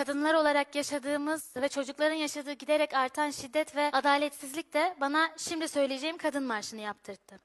kadınlar olarak yaşadığımız ve çocukların yaşadığı giderek artan şiddet ve adaletsizlik de bana şimdi söyleyeceğim kadın marşını yaptırttı.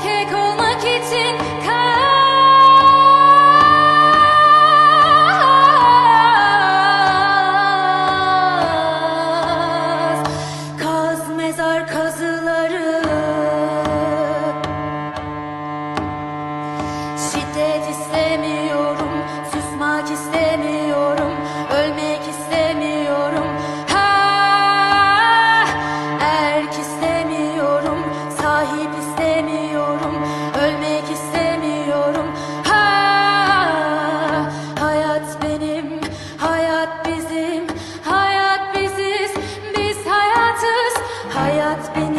erkek olmak için kaz. Kaz mezar kazıları. Şiddet istemiyorum, susmak istemiyorum. that's been